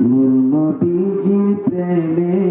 নূর নবীজির প্রেমে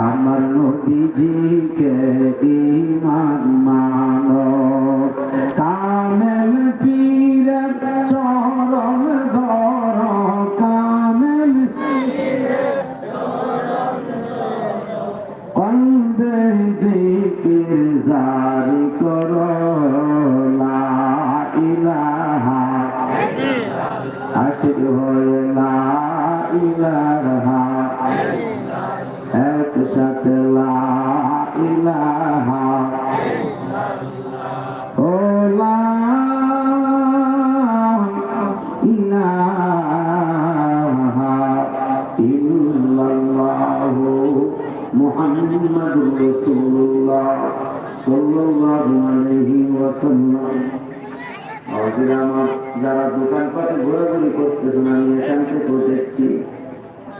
আমার নদীজিকে ইমান মানো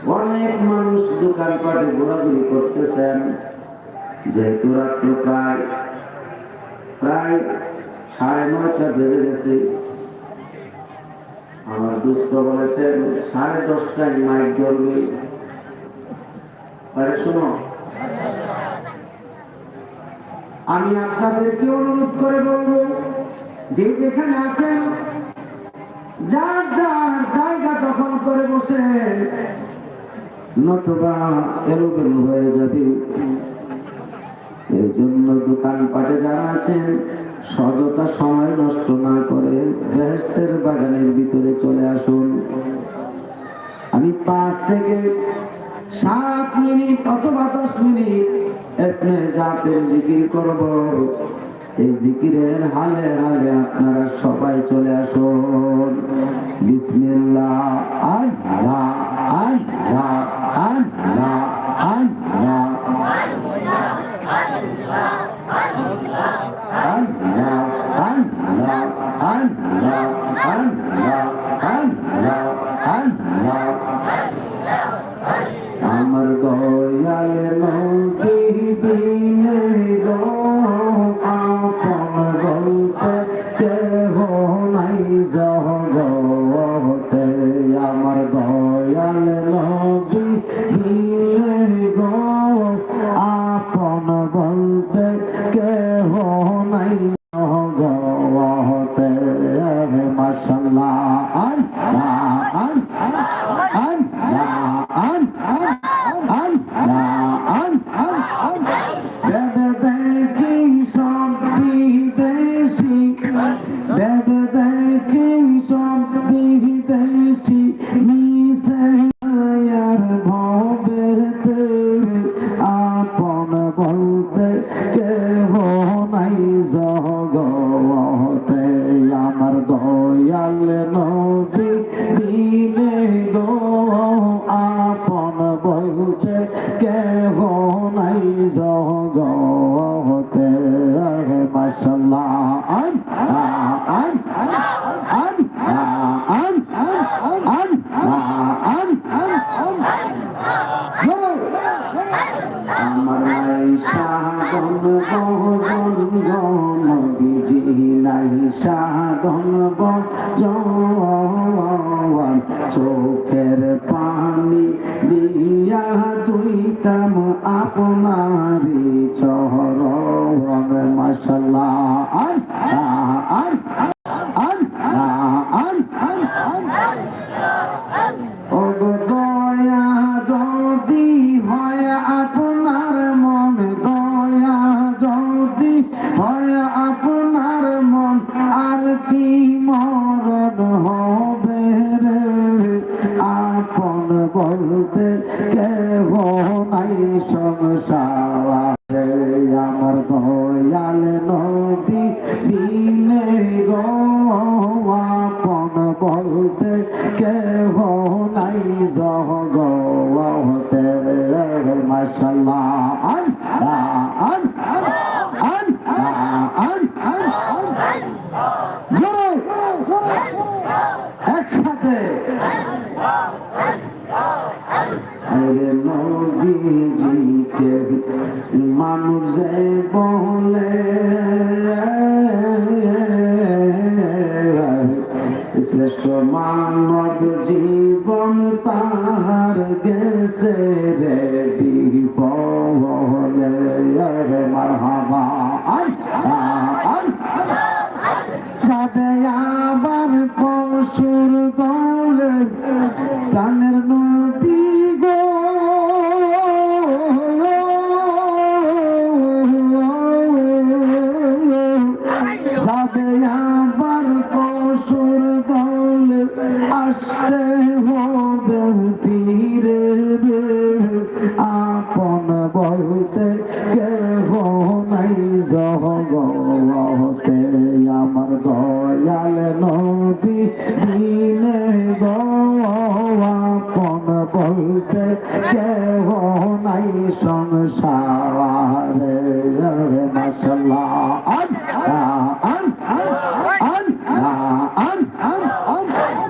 অনেক মানুষ দোকানপাটে ঘোরাঘুরি করতেছেন যেহেতু রাত্র প্রায় প্রায় সাড়ে নয়টা বেজে গেছে। আমার দুস্থ বলেছেন, সাড়ে দশটায় মাইক ধরবে। আরে শোনো, আমি আপনাদেরকে অনুরোধ করে বলব যে যেখানে আছেন, যার যার জায়গা দখল করে বসে নতুবা এলোবেলো হয়ে যাবে। এই জন্য দোকানপাটে যারা আছেন সজতা সময় নষ্ট না করে বেহেস্তের বাগানের ভিতরে চলে আসুন। আমি পাঁচ থেকে সাত মিনিট অথবা দশ মিনিট জিকির করব। এই জিকিরের হালে হালে আপনারা সবাই চলে আসুন। বিসমিল্লাহ আল্লাহ আল্লাহ আল্লাহ। পেতাম আপনার চহ একসাথে। হরে নবীজিকে মানুষ যে বলে শ্রেষ্ঠ মানব জীবন তাহার গেছে রে। হতে আমার দয়াল নদী দিনে দন বলতে কেহ নাই সংসারে মশলা আন আন আন আন আন আন আন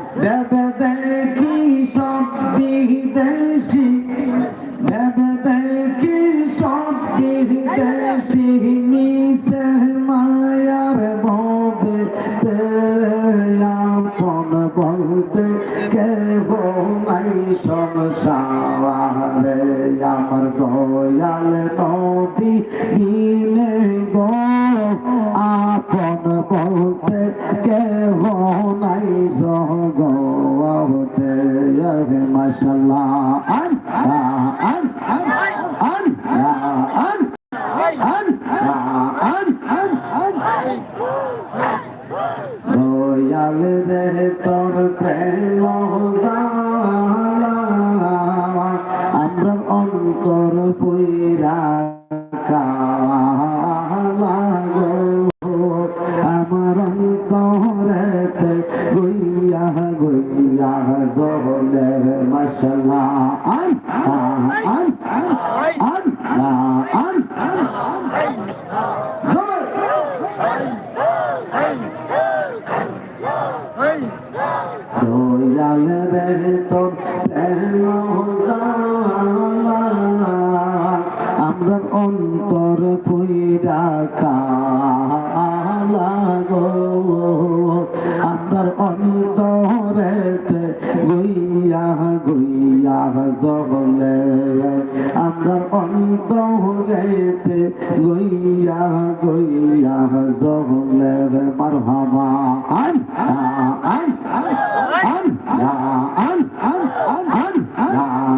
হইয়া গুইয়া জবলে আমরা অন্তরেতে গইয়া গইয়া জবলে মারহাবা আন আন আন আন আন আন আন আন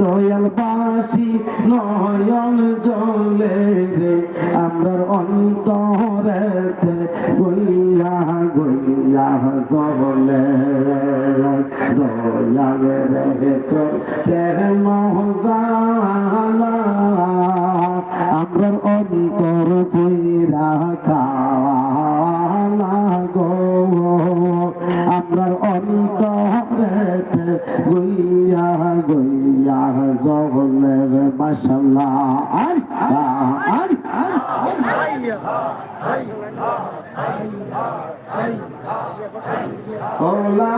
দয়াল বাসি, নয়ন জলে রে। আমরার অন্তরেতে গইয়া গইয়া জলে দয়াল রে তো প্রেম জালা মাশাল্লাহ আন আন ওলা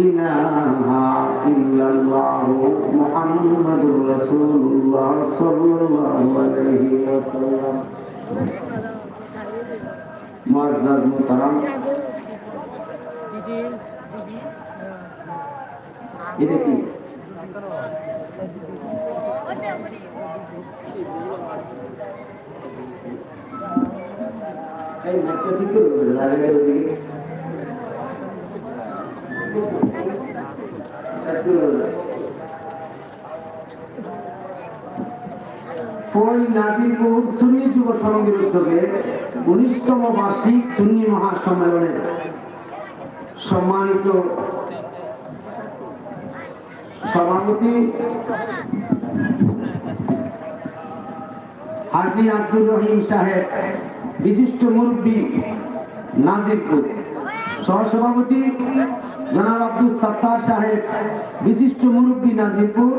ইলাহা ইল্লাল্লাহ মুহাম্মাদুর রাসূলুল্লাহ সাল্লাল্লাহু আলাইহি এটা কি এই নাজিরপুর সুন্নি যুব সংঘের উদ্যোগে উনিশতম বার্ষিক সুন্নি মহাসম্মেলনের সম্মানিত সভাপতি হাজি আব্দুর রহিম সাহেব, বিশিষ্ট মুরব্বী নাজিরপুর। সহসভাপতি জনাব আব্দুল সত্তার সাহেব, বিশিষ্ট মুরব্বী নাজিরপুর।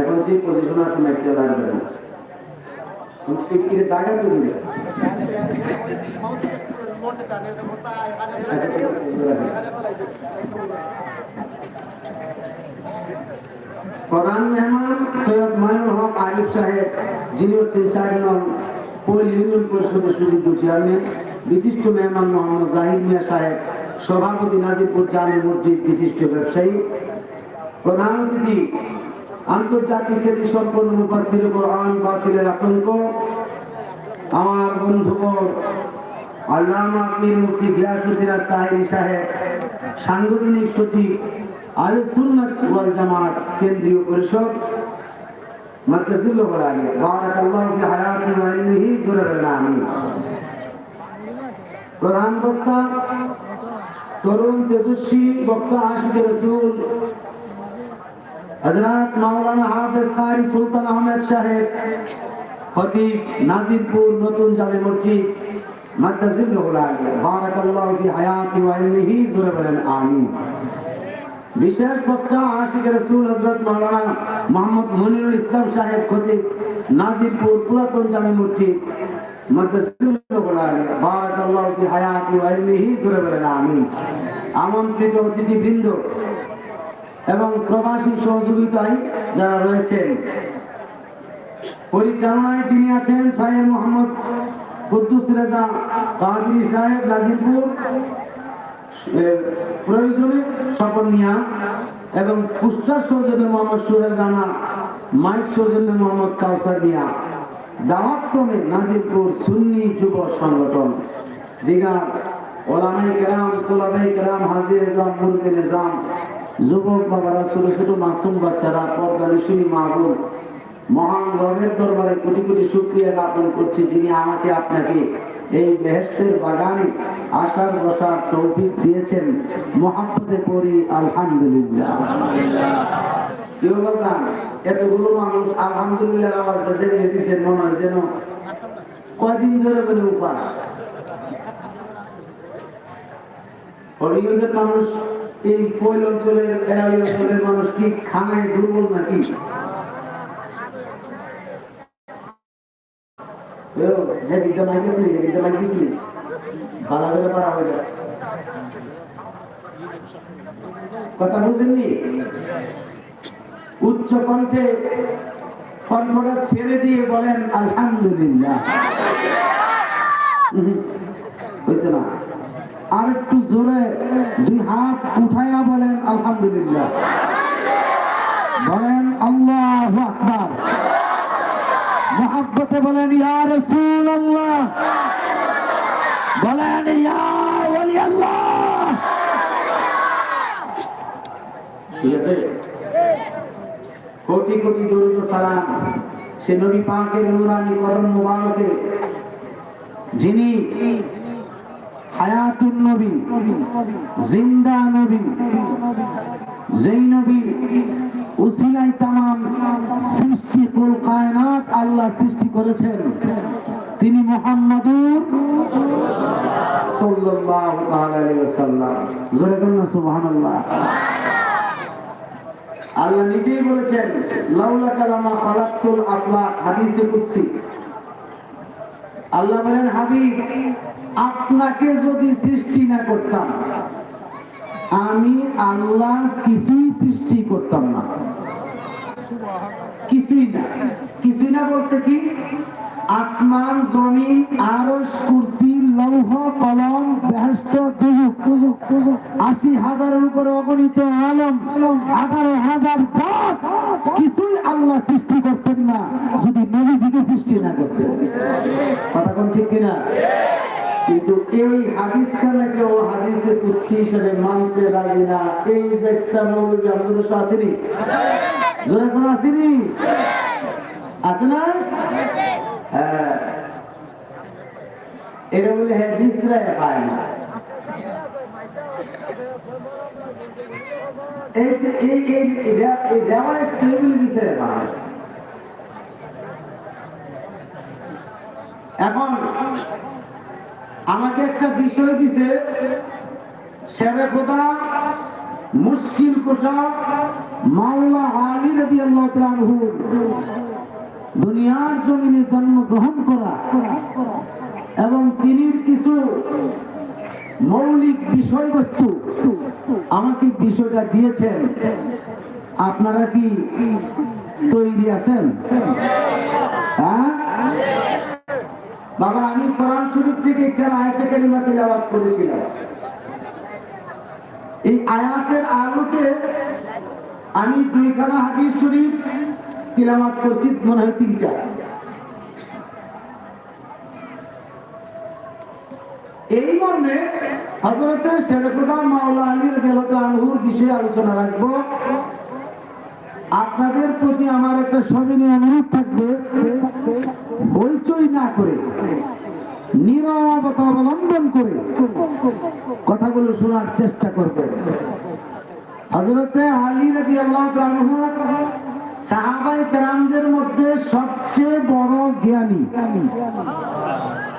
এখন যে পজিশন আছে একটা জায়গা আচ্ছা প্রধান মেহমান সৈয়দ মাইনুল হক আরিফ সাহেব, যিনি হচ্ছেন চার নং পৌল ইউনিয়ন পরিষদের সুযোগ্য চেয়ারম্যান। বিশিষ্ট মেহমান মোহাম্মদ জাহিদ মিয়া সাহেব, সভাপতি নাজিরপুর জামে মসজিদ বিশিষ্ট ব্যবসায়ী। প্রধান অতিথি, আন্তর্জাতিক খ্যাতি সম্পন্ন মুফাসির কোরআন বাতিলের আতঙ্ক। আমার বন্ধুবর আল্লামা পীর মুফতি গিয়াসুদ্দিন তাহিরি সাহেব, সাংগঠনিক সচিব আলে সুন্নাত ওয়াল জামাত কেন্দ্রীয় পরিষদ মাদ্রাসুল বলালি বারাকাল্লাহু ফি হায়াতি ওয়া ইলমিহি জুরাবানা আমিন প্রধান বক্তা তরুণ তেজস্বী বক্তা আশিক রসুল হজরত মাওলানা হাফেজ কারি সুলতান আহমেদ সাহেব খতিব নাজিরপুর নতুন জামে মসজিদ মাদ্রাসুল বলালি বারাকাল্লাহু ফি হায়াতি ওয়া ইলমিহি জুরাবানা আমিন বিশেষ বক্তা আশিক রসুল হজরত মাওলানা মোহাম্মদ মনিরুল ইসলাম সাহেব খতিব নাজিরপুর পুরাতন জামে মসজিদ আমন্ত্রিত অতিথিবৃন্দ এবং প্রবাসী সহযোগিতায় যারা রয়েছেন, পরিচালনায় আছেন, সাহেব মোহাম্মদ কুদ্দুস রেজা সাহেব নাজিরপুর প্রয়োজনে স্বপন মিয়া এবং পুস্টার সৌজন্যে মোহাম্মদ সোহেল রানা, মাইক সৌজন্যে মোহাম্মদ কাউসার মিয়া, দাওয়াতক্রমে নাজিরপুর সুন্নি যুব সংগঠন। দীঘা ওলামাই কেরাম তোলামাই কেরাম, হাজির ইসলাম মুরগি নিজাম, যুবক বাবারা, ছোট ছোট মাসুম বাচ্চারা, পর্দা নিশুনি মাহবুব, মহান রবের দরবারে কোটি কোটি শুক্রিয়া জ্ঞাপন করছি যিনি আমাকে আপনাকে এই বেহেস্তের বাগানে আসার বসার তৌফিক দিয়েছেন মহাব্বতে পড়ি আলহামদুলিল্লাহ। কেউ এতগুলো মানুষ আলহামদুলিল্লাহ মনে হয় যেন ধরে উপাস। মানুষ, এই কৈল অঞ্চলের এরাই অঞ্চলের মানুষ কি খানায় দুর্বল নাকি? যেদিকটা মাইকেছিলি? ভালো করে হয়ে যায়। কথা বুঝেননি? উচ্চ কণ্ঠে কণ্ঠটা ছেড়ে দিয়ে বলেন, আলহামদুলিল্লাহ। না? আর একটু জোরে দুই হাত উঠাইয়া বলেন, আলহামদুলিল্লাহ। বলেন, আল্লাহ মহাব্বতে বলেন, ইয়া রসুল আল্লাহ বলেন কোটি কোটি দরুদ ও সালাম। সে নবী নুরানি কদম মুবারকে, যিনি নবী, জিন্দা নবী, যেই নবী উসিলাই তামাম সৃষ্টি কুল কায়নাত আল্লাহ সৃষ্টি করেছেন। তিনি আল্লাহ নিজেই বলেছেন আল্লাহ বলেন, হাবিব, আপনাকে যদি সৃষ্টি না করতাম, আমি আল্লাহ কিছুই সৃষ্টি করতাম না। কিছুই না। কিছুই না বলতে কি? আসমান, জমিন, আরশ, কুরসি, লৌহ, কলম বেহস্ত আশি হাজারের উপরে অগণিত আলম, আঠারো হাজার জাত। কিছুই আল্লাহ সৃষ্টি করতেন না, যদি নবীজিকে সৃষ্টি না করতেন। কথা কোন ঠিক কিনা? কিন্তু এই হাদিস খানে কেউ হাদিসে কুচ্ছি হিসেবে মানতে রাজি না। এই যে একটা মৌলবী আমাদের দেশে আসেনি? জোরে কোনো আসেনি? আছে না এটা বলে হাদিসরা পায় না। এখন আমাকে একটা বিষয় দিছে, শেরে খোদা, মুশকিল পোশাক মাওলা আলী রাদি আল্লাহ দুনিয়ার জমিনে জন্মগ্রহণ করা এবং তিনি কিছু মৌলিক বিষয়বস্তু আমাকে বিষয়টা দিয়েছেন। আপনারা কি তৈরি আছেন? হ্যাঁ? বাবা, আমি কোরআন শরীফ থেকে একটা আয়াতে কালিমা তেলাওয়াত করেছিলাম। এই আয়াতের আলোকে আমি দুইখানা হাদিস শরীফ তিলাওয়াত করছি মনে হয় তিনটা। এই মর্মে হজরতে শেরকুদা মাওলা আলী রাদিয়াল্লাহু আনহুর বিষয়ে আলোচনা রাখব। আপনাদের প্রতি আমার একটা সবিনয় অনুরোধ থাকবে, হইচই না করে, নীরবতা অবলম্বন করে কথাগুলো শোনার চেষ্টা করবেন। হজরতে আলী রাজি আল্লাহ সাহাবাই কেরামদের মধ্যে সবচেয়ে বড় জ্ঞানী।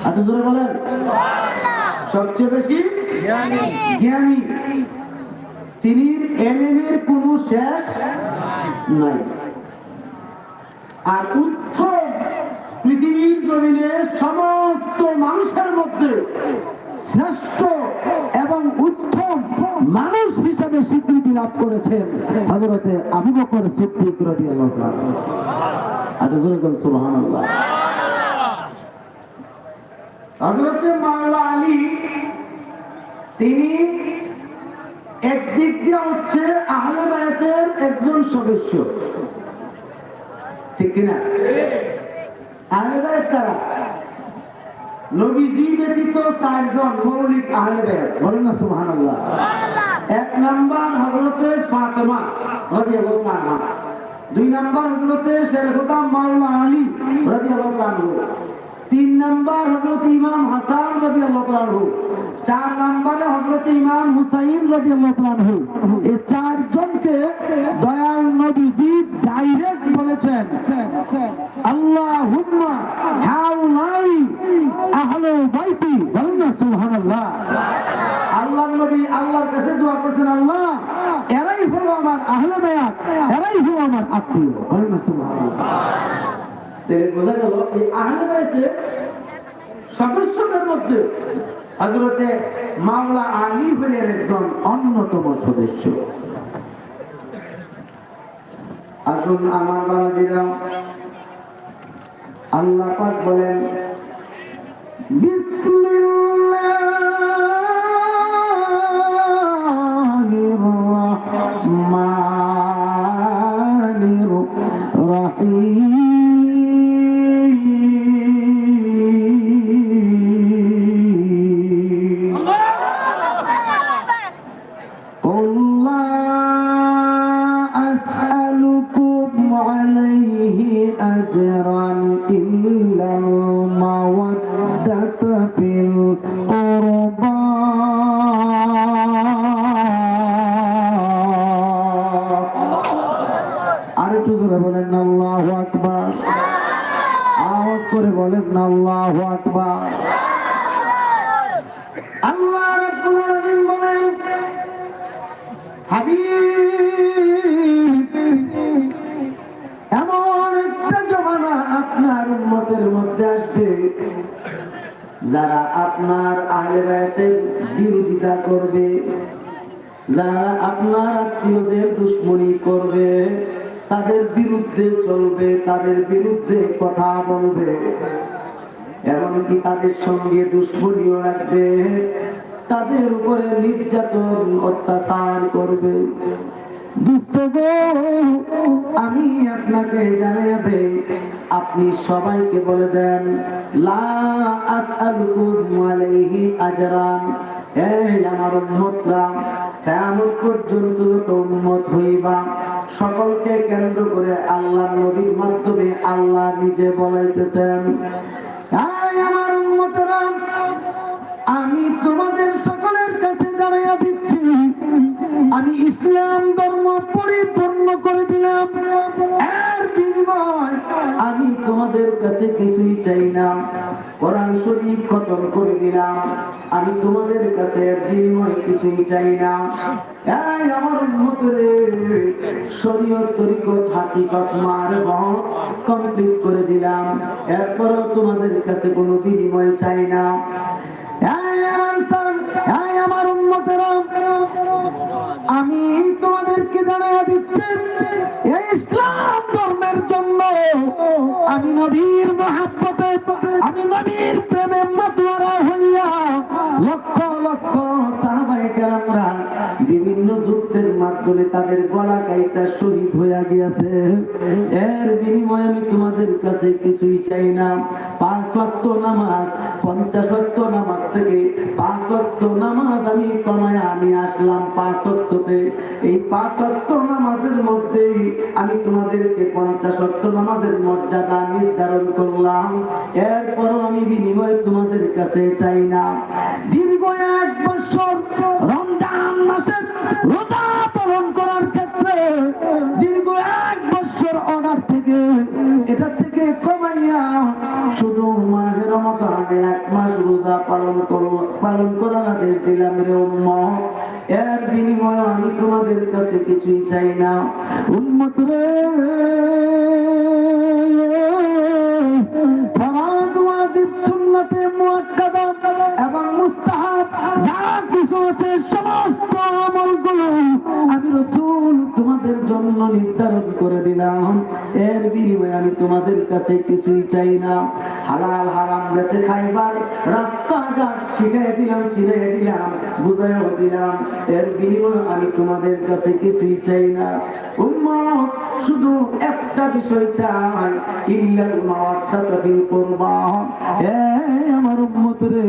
আপনি বলেন। সবচেয়ে বেশি জ্ঞানী। তিনি এলেমের কোনো শেষ নাই। আর উত্তম পৃথিবীর জমিনে সমস্ত মানুষের মধ্যে শ্রেষ্ঠ এবং উত্তম মানুষ হিসাবে স্বীকৃতি লাভ করেছেন হজরতে আবু বকর সিদ্দিক রাদিয়াল্লাহু তাআলা সুবহানাল্লাহ। আলী, তিনি একদিক দিয়ে হচ্ছে আহলে বায়াতের একজন সদস্য। ঠিক কিনা? আহলে বায়াত কারা? নবীজি ব্যতীত চারজন মৌলিক আহলে বায়াত বলেন না সুবহানাল্লাহ। এক নাম্বার হযরতে ফাতেমা রাদিয়াল্লাহু তাআলা দুই নাম্বার হযরতে শেখ গোলাম মাওলানা আলী রাদিয়াল্লাহু তাআলা তিন নাম্বার হযরত ইমাম হাসান তাআলা আনহু, চার নম্বরে হযরত ইমাম হুসাইন তাআলা আনহু এই চারজনকে দয়াল নবীজি ডাইরেক্ট বলেছেন, আল্লাহুম্মা হাউলাই আহলে বাইতি বলেন না সুবহানাল্লাহ। আল্লাহ নবী আল্লাহর কাছে দোয়া করছেন, আল্লাহ, এরাই হলো আমার আহলে বায়াত, এরাই হলো আমার আত্মীয় বলেন না সুবহানাল্লাহ। বোঝা গেল এই আহলে সদস্যদের মধ্যে মাওলা আলী হলেন একজন অন্যতম সদস্য। আসুন আমার বাবাদিরা আল্লাহ পাক বলেন বিসমিল্লাহির বলেন না আল্লাহু আকবার। আল্লাহ রাব্বুল আলামিন বলেন, হাবিব, এমন একটা জমানা আপনার উম্মতের মধ্যে আসবে, যারা আপনার আহলেরাতের বিরোধিতা করবে, যারা আপনার আত্মীয়দের দুশ্মনী করবে, তাদের চলবে তাদের বিরুদ্ধে কথা বলবে। এমনকি তাদের সঙ্গে দুশ্মনীও রাখবে। তাদের উপরে নির্যাতন অত্যাচার করবে। আমি আপনাকে জানিয়ে দেই, আপনি সবাইকে বলে দেন আমার উম্মতরা, কিয়ামত পর্যন্ত উম্মত হইবা। সকলকে কেন্দ্র করে আল্লাহ নবীর মাধ্যমে আল্লাহ নিজে বলাইতেছেন। আমার আমি তোমাদের সকলের কাছে দাঁড়াইয়া দিচ্ছি। আমি ইসলাম ধর্ম পরিপূর্ণ করে দিলাম। আমি তোমাদের কাছে কিছুই চাই না। কোরআন শরীফ খতম করে দিলাম। আমি তোমাদের কাছে বিনিময় কিছুই চাই না। এই আমার উন্মতরে শরীয়ত তরিকত হাকিকত মার কমপ্লিট করে দিলাম। এরপরও তোমাদের কাছে কোনো বিনিময় চাই না। এই আমার সান, এই আমার আমি তোমাদেরকে জানাইয়া দিচ্ছি ইসলাম ধর্মের জন্য আমি নবীর মহাব্বতে, আমি নবীর প্রেমে মাতুয়ারা হইয়া লক্ষ লক্ষ সাহাবায়ে বিভিন্ন যুদ্ধের মাধ্যমে তাদের গলা কাইটা শহীদ হইয়া গিয়েছে। এর বিনিময়ে আমি তোমাদের কাছে কিছুই চাই না। পাঁচ ওয়াক্ত নামাজ, পঞ্চাশ ওয়াক্ত নামাজ থেকে পাঁচ ওয়াক্ত নামাজ আমি কমায় আমি আসলাম। নির্ধারণ করলাম। এরপরও আমি বিনিময় তোমাদের কাছে চাই না। দীর্ঘ এক বছর রমজান মাসের রোজা পালন করার ক্ষেত্রে দীর্ঘ এক বছর অর্ডার থেকে এটা থেকে কমাইয়া শুধু মাহে রমাদানে এক মাস রোজা পালন করো পালন করার আদেশ দিলাম রে উম্মত। এর বিনিময়ে আমি তোমাদের কাছে কিছুই চাই না। উন্মত এবং মুস্তাহাব যা কিছু আছে, সমস্ত আমলগুলো আমি রাসূল তোমাদের জন্য নির্ধারণ করে দিলাম। এর বিনিময়ে আমি তোমাদের কাছে কিছুই চাই না। হালাল হারাম বেঁচে খাইবার রাস্তাঘাট শিখাই দিলাম চিনাই দিলাম বুঝাইও দিলাম। এর বিনিময়ে আমি তোমাদের কাছে কিছুই চাই না। উম্মত, শুধু একটা বিষয় চাই, ইল্লাল মাওয়াদ্দাতা বিল কুরবা। এ আমার উম্মত রে,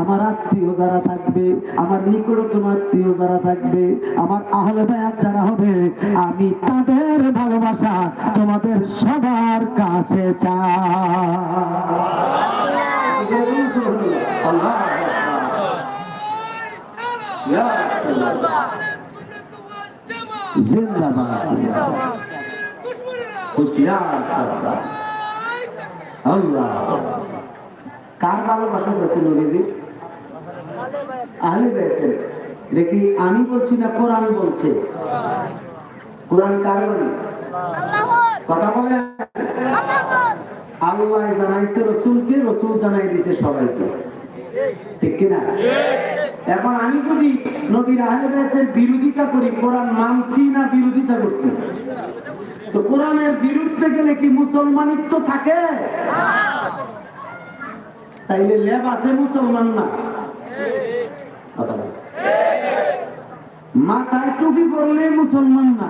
আমার আত্মীয় যারা থাকবে আমার নিকটতম আত্মীয় যারা থাকবে আমার আহলে বায়াত যারা হবে আমি তাদের ভালোবাসা তোমাদের সবার কাছে কার ভালোবাসা আছে নবীজি? আহলে বাইতের এটা কি আমি বলছি না কোরআন বলছে? কোরআন কার কথা বলে? আল্লাহ জানাইছে রসুলকে, রসুল জানাই দিছে সবাইকে। ঠিক কিনা? এখন আমি যদি নবীর বিরোধিতা করি, কোরআন মানছি না বিরোধিতা করছি? তো কোরআনের বিরুদ্ধে গেলে কি মুসলমানিত্ব থাকে? তাইলে লেব আছে মুসলমান না। বলো। মাথায় টুপি পরলে মুসলমান না,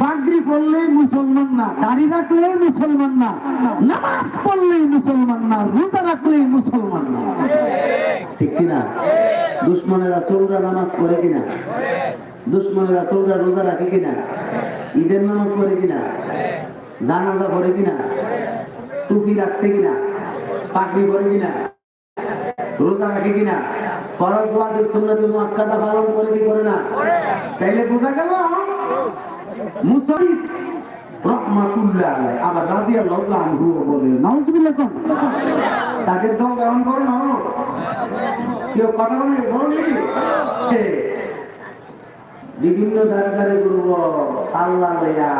পাগড়ি পরলে মুসলমান না, দাড়ি রাখলে মুসলমান না, নামাজ পড়লে মুসলমান না, রোজা রাখলে মুসলমান না। ঠিক কিনা? দুশ্মনের রাসূলরা নামাজ পড়ে কিনা? দুশ্মনের রাসূলরা রোজা রাখে কিনা? ঈদের নামাজ পড়ে কিনা? জানাজা পড়ে কিনা? টুপি রাখছে কিনা? পাগড়ি পরে কিনা? রোজা রাখে কিনা? ফরজ ওয়াজিব সুন্নাতুল মুআক্কাদা পালন করে কি করে না? তাইলে বোঝা গেল মুসাইদ রহমাতুল্লাহ আলাইহি আবার রাদিয়াল্লাহু আনহু বলে নাউজুবিল্লাহ কোন? তাদের দল গ্রহণ করো না কেউ কথা বলে বলি বিভিন্ন দ্বারে গুরু আল্লাহ লইয়া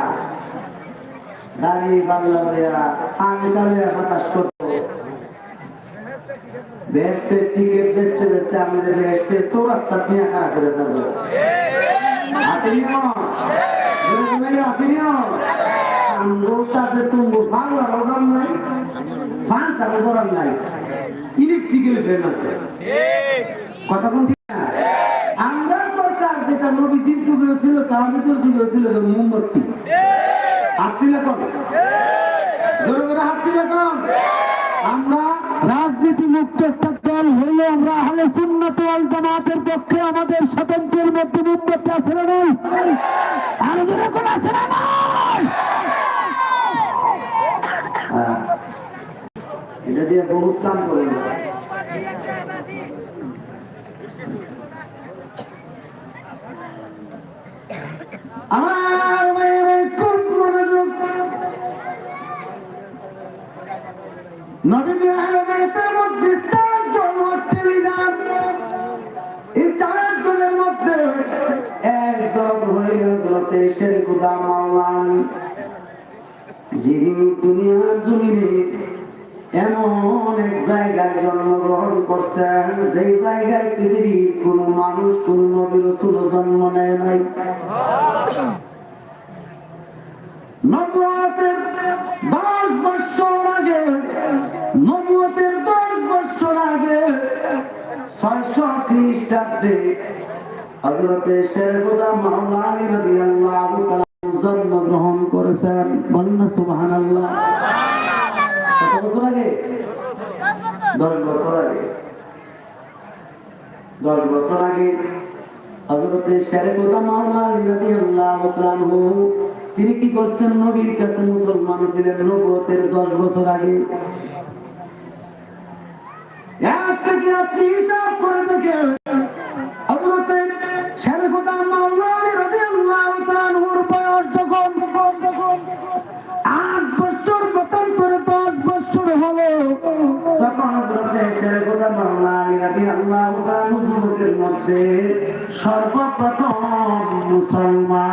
দাড়ি পাল্লা লইয়া আঙ্গা লইয়া বাতাস করতো বেহেস্তের টিকিট বেচতে বেচতে আমাদের বেহেস্তের চৌরাস্তা নিয়ে খারাপ করে যাব কথা কোন ঠিক না? আমরা যেটা নবীজির যুগে ছিল, সাহাবিদের যুগে ছিল মোমবাতি। হাত তুলে কোন জোরে জোরে হাত তুলে কোন আমরা রাজনীতি মুক্ত একটা দল হইলে আমরা আহলে সুন্নাত ওয়াল জামাতের পক্ষে আমাদের স্বতন্ত্রের মধ্যে মুম্বতি আছে না না হ্যাঁ। এটা দিয়ে বহুত কাম করে হইল হজরতে শের মাওলান যিনি দুনিয়ার জমিনে এমন এক জায়গায় জন্মগ্রহণ করছেন, যেই জায়গায় পৃথিবীর কোন মানুষ, কোন নবী রসুল জন্ম নেয় নাই। নবুয়তের দশ বছর আগে, নবুয়তের দশ বছর আগে ছয়শো খ্রিস্টাব্দে শেরগুদা মাওলানি রাদিয়াল্লাহু তাআলা জন্মগ্রহণ করেছেন। বলেন সুবহানাল্লাহ। কত বছর আগে? দশ বছর আগে। দশ বছর আগে শেরগুদা মাওলানি রাদিয়াল্লাহু তাআলা তিনি কি করছেন? নবীর কাছে মুসলমান ছিলেন নবুয়তের দশ বছর আগে। আপনি হিসাব করে দেখেন। আনহু মধ্যে সর্বপ্রথম মুসলমান।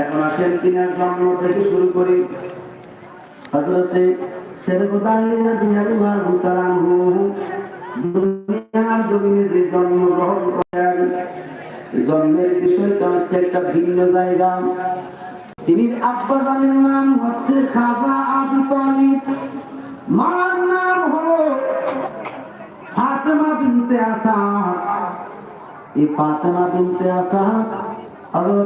এখন আসেন তিনার জন্ম থেকে শুরু করি হযরতে শেরখুদানি রাদিয়াল্লাহু তাআলা দুনিয়ার জমিনে যে জন্মগ্রহণ করেন, জন্মের বিষয়টা হচ্ছে একটা ভিন্ন জায়গা। তিনি আব্বা জানের নাম হচ্ছে খাজা আবু তালিব। মার নাম হলো ফাতেমা বিনতে আসাদ এই ফাতেমা বিনতে আসাদ হযরত